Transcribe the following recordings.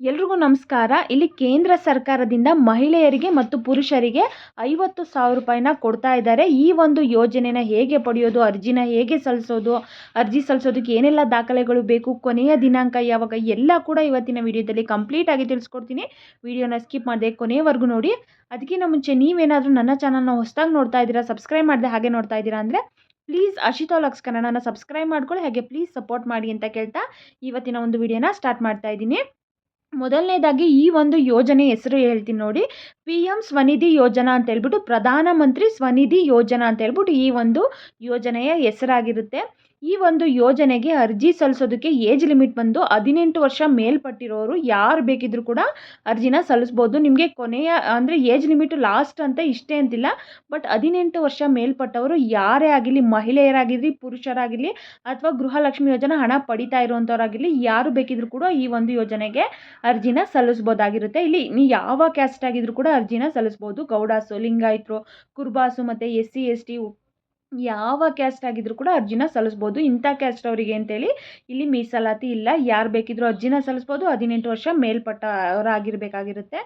ಎಲ್ರಿಗೂ ನಮಸ್ಕಾರ. ಇಲ್ಲಿ ಕೇಂದ್ರ ಸರ್ಕಾರದಿಂದ ಮಹಿಳೆಯರಿಗೆ ಮತ್ತು ಪುರುಷರಿಗೆ ಐವತ್ತು ಸಾವಿರ ರೂಪಾಯಿನ ಕೊಡ್ತಾ ಇದ್ದಾರೆ. ಈ ಒಂದು ಯೋಜನೆನ ಹೇಗೆ ಪಡೆಯೋದು, ಅರ್ಜಿನ ಹೇಗೆ ಸಲ್ಲಿಸೋದು, ಅರ್ಜಿ ಸಲ್ಲಿಸೋದಕ್ಕೆ ಏನೆಲ್ಲ ದಾಖಲೆಗಳು ಬೇಕು, ಕೊನೆಯ ದಿನಾಂಕ ಯಾವಾಗ, ಎಲ್ಲ ಕೂಡ ಇವತ್ತಿನ ವಿಡಿಯೋದಲ್ಲಿ ಕಂಪ್ಲೀಟ್ ಆಗಿ ತಿಳಿಸ್ಕೊಡ್ತೀನಿ. ವಿಡಿಯೋನ ಸ್ಕಿಪ್ ಮಾಡಿದೆ ಕೊನೆಯವರೆಗೂ ನೋಡಿ. ಅದಕ್ಕಿಂತ ಮುಂಚೆ ನೀವೇನಾದರೂ ನನ್ನ ಚಾನಲ್ನ ಹೊಸದಾಗಿ ನೋಡ್ತಾ ಇದ್ದೀರಾ, ಸಬ್ಸ್ಕ್ರೈಬ್ ಮಾಡಿದೆ ಹಾಗೆ ನೋಡ್ತಾ ಇದ್ದೀರಾ ಅಂದರೆ ಪ್ಲೀಸ್ ಅಶಿತಾ ಲಕ್ಸ್ ಕನ್ನಡನ ಸಬ್ಸ್ಕ್ರೈಬ್ ಮಾಡ್ಕೊಳ್ಳಿ, ಹಾಗೆ ಪ್ಲೀಸ್ ಸಪೋರ್ಟ್ ಮಾಡಿ ಅಂತ ಕೇಳ್ತಾ ಇವತ್ತಿನ ಒಂದು ವಿಡಿಯೋನ ಸ್ಟಾರ್ಟ್ ಮಾಡ್ತಾ ಇದ್ದೀನಿ. ಮೊದಲನೇದಾಗಿ ಈ ಒಂದು ಯೋಜನೆ ಹೆಸರು ಹೇಳ್ತೀನಿ ನೋಡಿ. ಪಿ ಎಂ ಸ್ವನಿಧಿ ಯೋಜನಾ ಅಂತ ಹೇಳ್ಬಿಟ್ಟು ಪ್ರಧಾನಮಂತ್ರಿ ಸ್ವನಿಧಿ ಯೋಜನಾ ಅಂತ ಹೇಳ್ಬಿಟ್ಟು ಈ ಒಂದು ಯೋಜನೆಯ ಹೆಸರಾಗಿರುತ್ತೆ. ಈ ಒಂದು ಯೋಜನೆಗೆ ಅರ್ಜಿ ಸಲ್ಲಿಸೋದಕ್ಕೆ ಏಜ್ ಲಿಮಿಟ್ ಬಂದು ಹದಿನೆಂಟು ವರ್ಷ ಮೇಲ್ಪಟ್ಟಿರೋರು ಯಾರು ಬೇಕಿದ್ದರೂ ಕೂಡ ಅರ್ಜಿನ ಸಲ್ಲಿಸ್ಬೋದು. ನಿಮಗೆ ಕೊನೆಯ, ಅಂದರೆ ಏಜ್ ಲಿಮಿಟ್ ಲಾಸ್ಟ್ ಅಂತ ಇಷ್ಟೇ ಅಂತಿಲ್ಲ, ಬಟ್ ಹದಿನೆಂಟು ವರ್ಷ ಮೇಲ್ಪಟ್ಟವರು ಯಾರೇ ಆಗಿರಲಿ, ಮಹಿಳೆಯರಾಗಿರಲಿ, ಪುರುಷರಾಗಿರಲಿ ಅಥವಾ ಗೃಹಲಕ್ಷ್ಮಿ ಯೋಜನೆ ಹಣ ಪಡಿತಾ ಇರುವಂಥವ್ರಾಗಿರಲಿ ಯಾರು ಬೇಕಿದ್ದರೂ ಕೂಡ ಈ ಒಂದು ಯೋಜನೆಗೆ ಅರ್ಜಿನ ಸಲ್ಲಿಸ್ಬೋದಾಗಿರುತ್ತೆ. ಇಲ್ಲಿ ಯಾವ ಕ್ಯಾಸ್ಟ್ ಆಗಿದ್ರೂ ಕೂಡ ಅರ್ಜಿನ ಸಲ್ಲಿಸ್ಬೋದು. ಗೌಡಾಸು ಲಿಂಗಾಯತರು ಕುರ್ಬಾಸು ಮತ್ತು ಎಸ್ ಸಿ ಎಸ್ ಟಿ ಯಾವ ಕ್ಯಾಸ್ಟ್ ಆಗಿದ್ರೂ ಕೂಡ ಅರ್ಜಿನ ಸಲ್ಲಿಸ್ಬೋದು. ಇಂಥ ಕ್ಯಾಸ್ಟ್ ಅವರಿಗೆ ಅಂತೇಳಿ ಇಲ್ಲಿ ಮೀಸಲಾತಿ ಇಲ್ಲ. ಯಾರು ಬೇಕಿದ್ರೂ ಅರ್ಜಿನ ಸಲ್ಲಿಸ್ಬೋದು. ಹದಿನೆಂಟು ವರ್ಷ ಮೇಲ್ಪಟ್ಟವರಾಗಿರಬೇಕಾಗಿರುತ್ತೆ.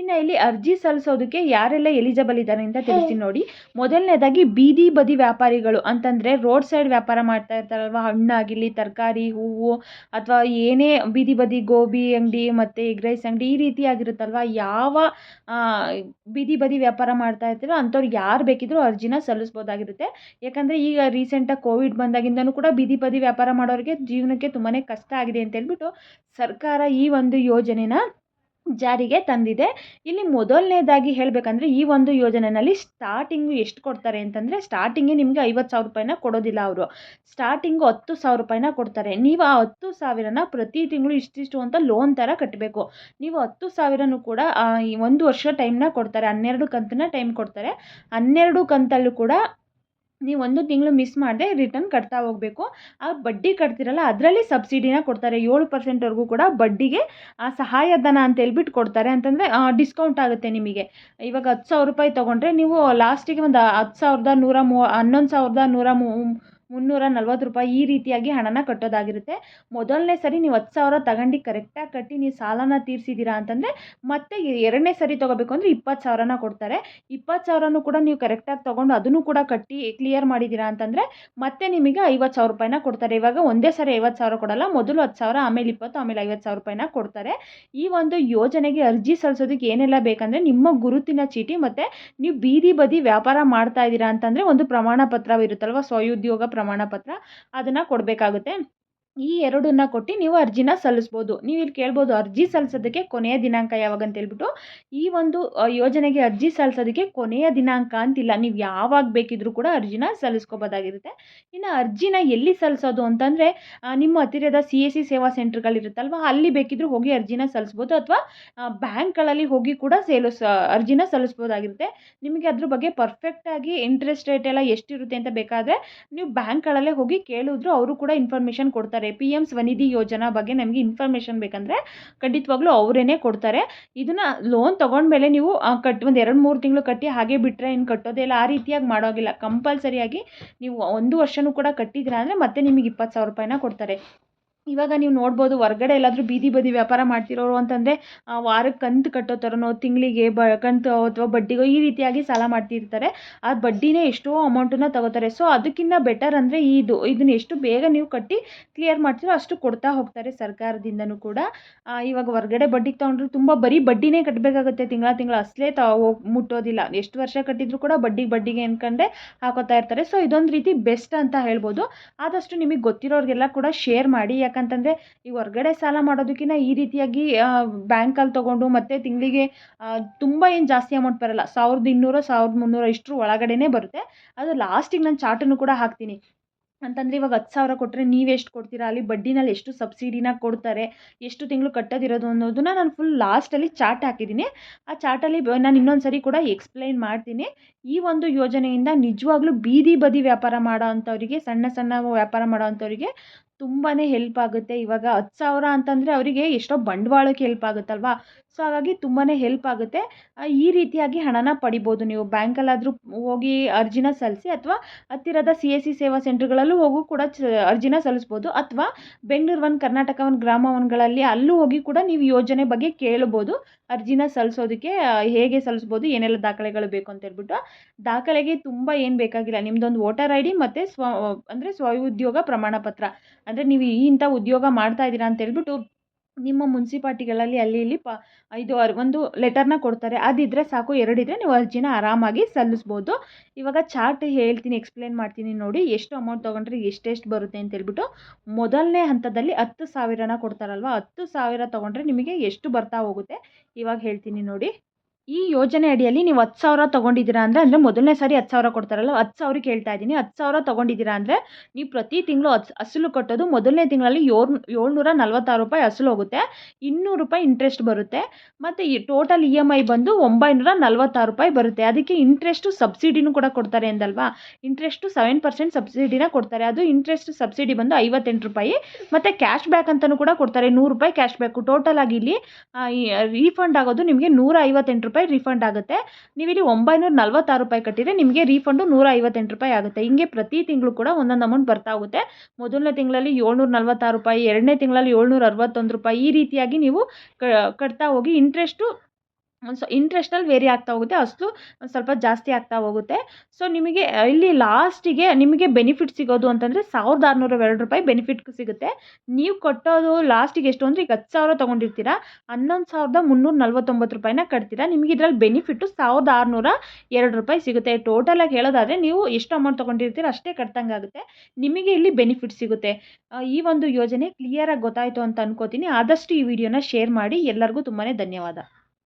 ಇನ್ನು ಇಲ್ಲಿ ಅರ್ಜಿ ಸಲ್ಲಿಸೋದಕ್ಕೆ ಯಾರೆಲ್ಲ ಎಲಿಜಿಬಲ್ ಇದ್ದಾರೆ ಅಂತ ತಿಳಿಸ್ತೀನಿ ನೋಡಿ. ಮೊದಲನೇದಾಗಿ ಬೀದಿ ಬದಿ ವ್ಯಾಪಾರಿಗಳು ಅಂತಂದರೆ ರೋಡ್ ಸೈಡ್ ವ್ಯಾಪಾರ ಮಾಡ್ತಾ ಇರ್ತಾರಲ್ವ? ಹಣ್ಣಾಗಿರಲಿ ತರಕಾರಿ, ಹೂವು ಅಥವಾ ಏನೇ ಬೀದಿ ಬದಿ, ಗೋಬಿ, ಅಂಗಡಿ ಮತ್ತು ಎಗ್ ರೈಸ್ ಅಂಗಡಿ ಈ ರೀತಿ ಆಗಿರುತ್ತಲ್ವ? ಯಾವ ಬೀದಿ ಬದಿ ವ್ಯಾಪಾರ ಮಾಡ್ತಾ ಇರ್ತಾರೋ ಅಂಥವ್ರು ಯಾರು ಬೇಕಿದ್ರೂ ಅರ್ಜಿನ ಸಲ್ಲಿಸ್ಬೋದಾಗಿರುತ್ತೆ. ಯಾಕಂದರೆ ಈಗ ರೀಸೆಂಟಾಗಿ ಕೋವಿಡ್ ಬಂದಾಗಿಂದನೂ ಕೂಡ ಬೀದಿ ಬದಿ ವ್ಯಾಪಾರ ಮಾಡೋರಿಗೆ ಜೀವನಕ್ಕೆ ತುಂಬಾ ಕಷ್ಟ ಆಗಿದೆ ಅಂತ ಹೇಳ್ಬಿಟ್ಟು ಸರ್ಕಾರ ಈ ಒಂದು ಯೋಜನೆನ ಜಾರಿಗೆ ತಂದಿದೆ. ಇಲ್ಲಿ ಮೊದಲನೇದಾಗಿ ಹೇಳಬೇಕಂದ್ರೆ ಈ ಒಂದು ಯೋಜನೆಯಲ್ಲಿ ಸ್ಟಾರ್ಟಿಂಗು ಎಷ್ಟು ಕೊಡ್ತಾರೆ ಅಂತಂದರೆ ಸ್ಟಾರ್ಟಿಂಗೇ ನಿಮಗೆ ಐವತ್ತು ಸಾವಿರ ರೂಪಾಯಿನ ಕೊಡೋದಿಲ್ಲ ಅವರು. ಸ್ಟಾರ್ಟಿಂಗು ಹತ್ತು ಸಾವಿರ ರೂಪಾಯಿನ ಕೊಡ್ತಾರೆ. ನೀವು ಆ ಹತ್ತು ಸಾವಿರನ ಪ್ರತಿ ತಿಂಗಳು ಇಷ್ಟಿಷ್ಟು ಅಂತ ಲೋನ್ ಥರ ಕಟ್ಟಬೇಕು ನೀವು ಹತ್ತು ಸಾವಿರನೂ ಕೂಡ ಒಂದು ವರ್ಷ ಟೈಮ್ನ ಕೊಡ್ತಾರೆ. ಹನ್ನೆರಡು ಕಂತನ್ನ ಟೈಮ್ ಕೊಡ್ತಾರೆ. ಹನ್ನೆರಡು ಕಂತಲ್ಲೂ ಕೂಡ ನೀವು ಒಂದು ತಿಂಗಳು ಮಿಸ್ ಮಾಡದೆ ರಿಟರ್ನ್ ಕಟ್ತಾ ಹೋಗಬೇಕು. ಆ ಬಡ್ಡಿ ಕಟ್ತಿರಲ್ಲ, ಅದರಲ್ಲಿ ಸಬ್ಸಿಡಿನ ಕೊಡ್ತಾರೆ. ಏಳು ಪರ್ಸೆಂಟ್ವರೆಗೂ ಕೂಡ ಬಡ್ಡಿಗೆ ಆ ಸಹಾಯಧನ ಅಂತ ಹೇಳ್ಬಿಟ್ಟು ಕೊಡ್ತಾರೆ. ಅಂತಂದರೆ ಡಿಸ್ಕೌಂಟ್ ಆಗುತ್ತೆ ನಿಮಗೆ. ಇವಾಗ ಹತ್ತು ಸಾವಿರ ರೂಪಾಯಿ ತೊಗೊಂಡ್ರೆ ನೀವು ಲಾಸ್ಟಿಗೆ ಒಂದು ಹತ್ತು ಸಾವಿರದ ನೂರ ಮೂ ಹನ್ನೊಂದು ಸಾವಿರದ ನೂರ ಮೂ ಮುನ್ನೂರ ನಲ್ವತ್ತು ರೂಪಾಯಿ ಈ ರೀತಿಯಾಗಿ ಹಣನ ಕಟ್ಟೋದಾಗಿರುತ್ತೆ. ಮೊದಲನೇ ಸರಿ ನೀವು ಹತ್ತು ಸಾವಿರ ತಗೊಂಡು ಕರೆಕ್ಟಾಗಿ ಕಟ್ಟಿ ನೀವು ಸಾಲನ ತೀರಿಸಿದ್ದೀರಾ ಅಂತಂದರೆ ಮತ್ತೆ ಎರಡನೇ ಸರಿ ತೊಗೋಬೇಕು ಅಂದರೆ ಇಪ್ಪತ್ತು ಸಾವಿರನ ಕೊಡ್ತಾರೆ. ಇಪ್ಪತ್ತು ಸಾವಿರನೂ ಕೂಡ ನೀವು ಕರೆಕ್ಟಾಗಿ ತೊಗೊಂಡು ಅದನ್ನು ಕೂಡ ಕಟ್ಟಿ ಕ್ಲಿಯರ್ ಮಾಡಿದ್ದೀರಾ ಅಂತಂದರೆ ಮತ್ತೆ ನಿಮಗೆ ಐವತ್ತು ಸಾವಿರ ರೂಪಾಯಿನ ಕೊಡ್ತಾರೆ. ಇವಾಗ ಒಂದೇ ಸರಿ ಐವತ್ತು ಸಾವಿರ ಕೊಡಲ್ಲ, ಮೊದಲು ಹತ್ತು ಸಾವಿರ, ಆಮೇಲೆ ಇಪ್ಪತ್ತು, ಆಮೇಲೆ ಐವತ್ತು ಸಾವಿರ ರೂಪಾಯಿನ ಕೊಡ್ತಾರೆ. ಈ ಒಂದು ಯೋಜನೆಗೆ ಅರ್ಜಿ ಸಲ್ಲಿಸೋದಕ್ಕೆ ಏನೆಲ್ಲ ಬೇಕಂದರೆ ನಿಮ್ಮ ಗುರುತಿನ ಚೀಟಿ ಮತ್ತು ನೀವು ಬೀದಿ ಬದಿ ವ್ಯಾಪಾರ ಮಾಡ್ತಾ ಇದ್ದೀರಾ ಅಂತಂದರೆ ಒಂದು ಪ್ರಮಾಣ ಪತ್ರವಿರುತ್ತಲ್ವ ಸ್ವಉದ್ಯೋಗ ಪ್ರಮಾಣ ಪತ್ರ ಅದನ್ನು ಕೊಡಬೇಕಾಗುತ್ತೆ. ಈ ಎರಡನ್ನ ಕೊಟ್ಟು ನೀವು ಅರ್ಜಿನ ಸಲ್ಲಿಸ್ಬೋದು. ನೀವು ಇಲ್ಲಿ ಕೇಳ್ಬೋದು ಅರ್ಜಿ ಸಲ್ಲಿಸೋದಕ್ಕೆ ಕೊನೆಯ ದಿನಾಂಕ ಯಾವಾಗ ಅಂತ ಹೇಳ್ಬಿಟ್ಟು, ಈ ಒಂದು ಯೋಜನೆಗೆ ಅರ್ಜಿ ಸಲ್ಲಿಸೋದಕ್ಕೆ ಕೊನೆಯ ದಿನಾಂಕ ಅಂತಿಲ್ಲ. ನೀವು ಯಾವಾಗ ಬೇಕಿದ್ರೂ ಕೂಡ ಅರ್ಜಿನ ಸಲ್ಲಿಸ್ಕೋಬೋದಾಗಿರುತ್ತೆ. ಇನ್ನು ಅರ್ಜಿನ ಎಲ್ಲಿ ಸಲ್ಲಿಸೋದು ಅಂತಂದರೆ ನಿಮ್ಮ ಹತ್ತಿರದ ಸಿ ಎಸ್ ಸಿ ಸೇವಾ ಸೆಂಟರ್ಗಳಿರುತ್ತಲ್ವ ಅಲ್ಲಿ ಬೇಕಿದ್ರೂ ಹೋಗಿ ಅರ್ಜಿನ ಸಲ್ಲಿಸ್ಬೋದು ಅಥವಾ ಬ್ಯಾಂಕ್ಗಳಲ್ಲಿ ಹೋಗಿ ಕೂಡ ಸೇಲಿಸ್ ಅರ್ಜಿನ ಸಲ್ಲಿಸ್ಬೋದಾಗಿರುತ್ತೆ. ನಿಮಗೆ ಅದ್ರ ಬಗ್ಗೆ ಪರ್ಫೆಕ್ಟಾಗಿ ಇಂಟ್ರೆಸ್ಟ್ ರೇಟ್ ಎಲ್ಲ ಎಷ್ಟಿರುತ್ತೆ ಅಂತ ಬೇಕಾದರೆ, ನೀವು ಬ್ಯಾಂಕ್ಗಳಲ್ಲೇ ಹೋಗಿ ಕೇಳಿದ್ರು ಅವರು ಕೂಡ ಇನ್ಫಾರ್ಮೇಷನ್ ಕೊಡ್ತಾರೆ. ಪಿ ಎಂ ಸ್ವನಿಧಿ ಯೋಜನಾ ಬಗ್ಗೆ ನಮಗೆ ಇನ್ಫಾರ್ಮೇಷನ್ ಬೇಕಂದರೆ ಖಂಡಿತವಾಗ್ಲೂ ಅವರೇನೆ ಕೊಡ್ತಾರೆ. ಇದನ್ನು ಲೋನ್ ತೊಗೊಂಡ್ಮೇಲೆ ನೀವು ಕಟ್, ಒಂದು ಎರಡು ಮೂರು ತಿಂಗಳು ಕಟ್ಟಿ ಹಾಗೆ ಬಿಟ್ಟರೆ ಏನು ಕಟ್ಟೋದೇ ಇಲ್ಲ. ಆ ರೀತಿಯಾಗಿ ಮಾಡೋಗಿಲ್ಲ. ಕಂಪಲ್ಸರಿಯಾಗಿ ನೀವು ಒಂದು ವರ್ಷನೂ ಕೂಡ ಕಟ್ಟಿದ್ದೀರಾ ಅಂದರೆ ಮತ್ತೆ ನಿಮಗೆ ಇಪ್ಪತ್ತು ಸಾವಿರ ರೂಪಾಯಿನ ಕೊಡ್ತಾರೆ. ಇವಾಗ ನೀವು ನೋಡ್ಬೋದು ಹೊರ್ಗಡೆ ಎಲ್ಲಾದರೂ ಬೀದಿ ಬದಿ ವ್ಯಾಪಾರ ಮಾಡ್ತಿರೋರು ಅಂತಂದರೆ ವಾರಕ್ಕೆ ಕಂತು ಕಟ್ಟೋ ಥರನೋ ತಿಂಗಳಿಗೆ ಬ, ಕಂತು ಅಥವಾ ಬಡ್ಡಿಗೋ ಈ ರೀತಿಯಾಗಿ ಸಾಲ ಮಾಡ್ತಿರ್ತಾರೆ. ಆ ಬಡ್ಡಿನೇ ಎಷ್ಟೋ ಅಮೌಂಟನ್ನು ತಗೋತಾರೆ. ಸೊ ಅದಕ್ಕಿಂತ ಬೆಟರ್ ಅಂದರೆ ಇದು, ಇದನ್ನ ಎಷ್ಟು ಬೇಗ ನೀವು ಕಟ್ಟಿ ಕ್ಲಿಯರ್ ಮಾಡ್ತೀರೋ ಅಷ್ಟು ಕೊಡ್ತಾ ಹೋಗ್ತಾರೆ ಸರ್ಕಾರದಿಂದನೂ ಕೂಡ. ಇವಾಗ ಹೊರ್ಗಡೆ ಬಡ್ಡಿಗೆ ತೊಗೊಂಡ್ರೆ ತುಂಬ ಬರೀ ಬಡ್ಡಿನೇ ಕಟ್ಟಬೇಕಾಗುತ್ತೆ ತಿಂಗಳ ತಿಂಗಳ ಅಸಲೇ ತ ಮುಟ್ಟೋದಿಲ್ಲ. ಎಷ್ಟು ವರ್ಷ ಕಟ್ಟಿದ್ರು ಕೂಡ ಬಡ್ಡಿಗೆ ಬಡ್ಡಿಗೆ ಅನ್ಕೊಂಡೆ ಹಾಕೋತಾ ಇರ್ತಾರೆ. ಸೊ ಇದೊಂದು ರೀತಿ ಬೆಸ್ಟ್ ಅಂತ ಹೇಳ್ಬೋದು. ಆದಷ್ಟು ನಿಮಗೆ ಗೊತ್ತಿರೋರಿಗೆಲ್ಲ ಕೂಡ ಶೇರ್ ಮಾಡಿ. ಯಾಕಂತಂದರೆ ಈ ಹೊರ್ಗಡೆ ಸಾಲ ಮಾಡೋದಕ್ಕಿಂತ ಈ ರೀತಿಯಾಗಿ ಬ್ಯಾಂಕಲ್ಲಿ ತೊಗೊಂಡು ಮತ್ತು ತಿಂಗಳಿಗೆ ತುಂಬ ಏನು ಜಾಸ್ತಿ ಅಮೌಂಟ್ ಬರೋಲ್ಲ. ಸಾವಿರದ ಇನ್ನೂರು, ಸಾವಿರದ ಮುನ್ನೂರು ಇಷ್ಟರ ಒಳಗಡೆನೇ ಬರುತ್ತೆ. ಅದು ಲಾಸ್ಟಿಗೆ ನಾನು ಚಾರ್ಟನ್ನು ಕೂಡ ಹಾಕ್ತೀನಿ. ಅಂತಂದರೆ ಇವಾಗ ಹತ್ತು ಸಾವಿರ ಕೊಟ್ಟರೆ ನೀವು ಎಷ್ಟು ಕೊಡ್ತೀರಾ? ಅಲ್ಲಿ ಬಡ್ಡಿನಲ್ಲಿ ಎಷ್ಟು ಸಬ್ಸಿಡಿನ ಕೊಡ್ತಾರೆ? ಎಷ್ಟು ತಿಂಗಳು ಕಟ್ಟೋದಿರೋದು ಅನ್ನೋದನ್ನ ನಾನು ಫುಲ್ ಲಾಸ್ಟಲ್ಲಿ ಚಾರ್ಟ್ ಹಾಕಿದ್ದೀನಿ ಆ ಚಾರ್ಟಲ್ಲಿ ನಾನು ಇನ್ನೊಂದು ಸರಿ ಕೂಡ ಎಕ್ಸ್ಪ್ಲೈನ್ ಮಾಡ್ತೀನಿ. ಈ ಒಂದು ಯೋಜನೆಯಿಂದ ನಿಜವಾಗ್ಲೂ ಬೀದಿ ಬದಿ ವ್ಯಾಪಾರ ಮಾಡೋ ಅಂಥವರಿಗೆ ಸಣ್ಣ ಸಣ್ಣ ವ್ಯಾಪಾರ ಮಾಡೋ ಅಂಥವರಿಗೆ ತುಂಬಾ ಹೆಲ್ಪ್ ಆಗುತ್ತೆ. ಇವಾಗ ಹತ್ತು ಸಾವಿರ ಅಂತಂದರೆ ಅವರಿಗೆ ಎಷ್ಟೋ ಬಂಡವಾಳಕ್ಕೆ ಹೆಲ್ಪ್ ಆಗುತ್ತಲ್ವಾ? ಸೊ ಹಾಗಾಗಿ ತುಂಬಾ ಹೆಲ್ಪ್ ಆಗುತ್ತೆ. ಈ ರೀತಿಯಾಗಿ ಹಣನ ಪಡಿಬೋದು ನೀವು. ಬ್ಯಾಂಕಲ್ಲಾದರೂ ಹೋಗಿ ಅರ್ಜಿನ ಸಲ್ಲಿಸಿ ಅಥವಾ ಹತ್ತಿರದ ಸಿ ಎಸ್ ಸಿ ಸೇವಾ ಸೆಂಟ್ರ್ಗಳಲ್ಲೂ ಹೋಗೂ ಕೂಡ ಚ, ಅರ್ಜಿನ ಸಲ್ಲಿಸ್ಬೋದು ಅಥವಾ ಬೆಂಗಳೂರು ಒನ್ ಕರ್ನಾಟಕ ಒನ್ ಗ್ರಾಮ ಒನ್ಗಳಲ್ಲಿ ಅಲ್ಲೂ ಹೋಗಿ ಕೂಡ ನೀವು ಯೋಜನೆ ಬಗ್ಗೆ ಕೇಳ್ಬೋದು. ಅರ್ಜಿನ ಸಲ್ಲಿಸೋದಕ್ಕೆ ಹೇಗೆ ಸಲ್ಲಿಸ್ಬೋದು ಏನೆಲ್ಲ ದಾಖಲೆಗಳು ಬೇಕು ಅಂತ ಹೇಳ್ಬಿಟ್ಟು. ದಾಖಲೆಗೆ ತುಂಬ ಏನು ಬೇಕಾಗಿಲ್ಲ. ನಿಮ್ಮದೊಂದು ವೋಟರ್ ಐ ಡಿ ಮತ್ತು ಸ್ವ, ಅಂದರೆ ಸ್ವಉದ್ಯೋಗ ಪ್ರಮಾಣ ಪತ್ರ ಅಂದರೆ ನೀವು ಈ ಇಂಥ ಉದ್ಯೋಗ ಮಾಡ್ತಾ ಇದ್ದೀರಾ ಅಂತ ಹೇಳ್ಬಿಟ್ಟು ನಿಮ್ಮ ಮುನ್ಸಿಪಾಲ್ಟಿಗಳಲ್ಲಿ ಅಲ್ಲಿ ಇಲ್ಲಿ ಪ ಇದು ಒಂದು ಲೆಟರ್ನ ಕೊಡ್ತಾರೆ. ಅದಿದ್ದರೆ ಸಾಕು, ಎರಡಿದ್ರೆ ನೀವು ಅರ್ಜಿನ ಆರಾಮಾಗಿ ಸಲ್ಲಿಸ್ಬೋದು. ಇವಾಗ ಚಾರ್ಟ್ ಹೇಳ್ತೀನಿ, ಎಕ್ಸ್ಪ್ಲೇನ್ ಮಾಡ್ತೀನಿ ನೋಡಿ ಎಷ್ಟು ಅಮೌಂಟ್ ತೊಗೊಂಡ್ರೆ ಎಷ್ಟೆಷ್ಟು ಬರುತ್ತೆ ಅಂತ ಹೇಳ್ಬಿಟ್ಟು ಮೊದಲನೇ ಹಂತದಲ್ಲಿ ಹತ್ತು ಸಾವಿರನ ಕೊಡ್ತಾರಲ್ವ? ಹತ್ತು ಸಾವಿರ ತೊಗೊಂಡ್ರೆ ನಿಮಗೆ ಎಷ್ಟು ಬರ್ತಾ ಹೋಗುತ್ತೆ? ಇವಾಗ ಹೇಳ್ತೀನಿ ನೋಡಿ. ಈ ಯೋಜನೆ ಅಡಿಯಲ್ಲಿ ನೀವು ಹತ್ತು ಸಾವಿರ ತೊಗೊಂಡಿದ್ದೀರಾ ಅಂದರೆ ಅಂದರೆ ಮೊದಲನೇ ಸಾರಿ ಹತ್ತು ಸಾವಿರ ಕೊಡ್ತಾರಲ್ಲ, ಹತ್ತು ಸಾವಿರಕ್ಕೆ ಹೇಳ್ತಾ ಇದ್ದೀನಿ. ಹತ್ತು ಸಾವಿರ ತೊಗೊಂಡಿದ್ದೀರಾ ಅಂದರೆ ನೀವು ಪ್ರತಿ ತಿಂಗಳು ಹಸ್ ಅಸಲು ಕಟ್ಟೋದು ಮೊದಲನೇ ತಿಂಗಳಲ್ಲಿ ಏಳು, ಏಳ್ನೂರ ನಲ್ವತ್ತಾರು ರೂಪಾಯಿ ಅಸಲು ಹೋಗುತ್ತೆ. ಇನ್ನೂರು ರೂಪಾಯಿ ಇಂಟ್ರೆಸ್ಟ್ ಬರುತ್ತೆ. ಮತ್ತು ಈ ಟೋಟಲ್ ಇ ಎಂ ಐ ಬಂದು ಒಂಬೈನೂರ ನಲ್ವತ್ತಾರು ರೂಪಾಯಿ ಬರುತ್ತೆ. ಅದಕ್ಕೆ ಇಂಟ್ರೆಸ್ಟು ಸಬ್ಸಿಡಿನೂ ಕೂಡ ಕೊಡ್ತಾರೆ ಎಂದಲ್ವಾ ಇಂಟ್ರೆಸ್ಟು ಸೆವೆನ್ ಪರ್ಸೆಂಟ್ ಸಬ್ಸಿಡಿನ ಕೊಡ್ತಾರೆ. ಅದು ಇಂಟ್ರೆಸ್ಟ್ ಸಬ್ಸಿಡಿ ಬಂದು ಐವತ್ತೆಂಟು ರೂಪಾಯಿ. ಮತ್ತು ಕ್ಯಾಶ್ ಬ್ಯಾಕ್ ಅಂತಲೂ ಕೂಡ ಕೊಡ್ತಾರೆ. ನೂರು ರೂಪಾಯಿ ಕ್ಯಾಶ್ ಬ್ಯಾಕು ಟೋಟಲ್ ಆಗಿ ಇಲ್ಲಿ ರೀಫಂಡ್ ಆಗೋದು ನಿಮಗೆ ನೂರ ಐವತ್ತೆಂಟು ರೂಪಾಯಿ. ರೀಫಂಡ್ ಆಗುತ್ತೆ. ನೀವಿಲ್ಲಿ ಒಂಬೈನೂರ ನಲ್ವತ್ತಾರು ರೂಪಾಯಿ ಕಟ್ಟಿದರೆ ನಿಮಗೆ ರೀಫಂಡು ನೂರ ಐವತ್ತೆಂಟು ರೂಪಾಯಿ ಆಗುತ್ತೆ. ಹಿಂಗೆ ಪ್ರತಿ ತಿಂಗಳು ಕೂಡ ಒಂದೊಂದು ಅಮೌಂಟ್ ಬರ್ತಾ ಹೋಗುತ್ತೆ. ಮೊದಲನೇ ತಿಂಗಳಲ್ಲಿ ಏಳ್ನೂರ ನಲ್ವತ್ತಾರು ರೂಪಾಯಿ, ಎರಡನೇ ತಿಂಗಳಲ್ಲಿ ಏಳ್ನೂರ ಅರವತ್ತೊಂದು ರೂಪಾಯಿ ಈ ರೀತಿಯಾಗಿ ನೀವು ಕಟ್ತಾ ಹೋಗಿ ಇಂಟ್ರೆಸ್ಟು ಒಂದು ಸೊ ಇಂಟ್ರೆಸ್ಟಲ್ಲಿ ವೇರಿ ಆಗ್ತಾ ಹೋಗುತ್ತೆ, ಅಸಲು ಒಂದು ಸ್ವಲ್ಪ ಜಾಸ್ತಿ ಆಗ್ತಾ ಹೋಗುತ್ತೆ. ಸೊ ನಿಮಗೆ ಇಲ್ಲಿ ಲಾಸ್ಟಿಗೆ ನಿಮಗೆ ಬೆನಿಫಿಟ್ ಸಿಗೋದು ಅಂತಂದರೆ ಸಾವಿರದ ಆರುನೂರ ಎರಡು ರೂಪಾಯಿ ಬೆನಿಫಿಟ್ ಸಿಗುತ್ತೆ. ನೀವು ಕಟ್ಟೋದು ಲಾಸ್ಟಿಗೆ ಎಷ್ಟು ಅಂದರೆ ಈಗ ಹತ್ತು ಸಾವಿರ ತೊಗೊಂಡಿರ್ತೀರಾ. ಹನ್ನೊಂದು ಸಾವಿರದ ಮುನ್ನೂರ ನಲ್ವತ್ತೊಂಬತ್ತು ರೂಪಾಯಿನ ಕಟ್ತೀರಾ. ನಿಮಗೆ ಇದರಲ್ಲಿ ಬೆನಿಫಿಟ್ಟು ಸಾವಿರದ ಆರುನೂರ ಎರಡು ರೂಪಾಯಿ ಸಿಗುತ್ತೆ. ಟೋಟಲಾಗಿ ಹೇಳೋದಾದರೆ ನೀವು ಎಷ್ಟು ಅಮೌಂಟ್ ತೊಗೊಂಡಿರ್ತೀರ ಅಷ್ಟೇ ಕಟ್ದಂಗೆ ಆಗುತ್ತೆ. ನಿಮಗೆ ಇಲ್ಲಿ ಬೆನಿಫಿಟ್ ಸಿಗುತ್ತೆ. ಈ ಒಂದು ಯೋಜನೆ ಕ್ಲಿಯರಾಗಿ ಗೊತ್ತಾಯಿತು ಅಂತ ಅನ್ಕೋತೀನಿ. ಆದಷ್ಟು ಈ ವಿಡಿಯೋನ ಶೇರ್ ಮಾಡಿ. ಎಲ್ಲರಿಗೂ ತುಂಬಾ ಧನ್ಯವಾದ.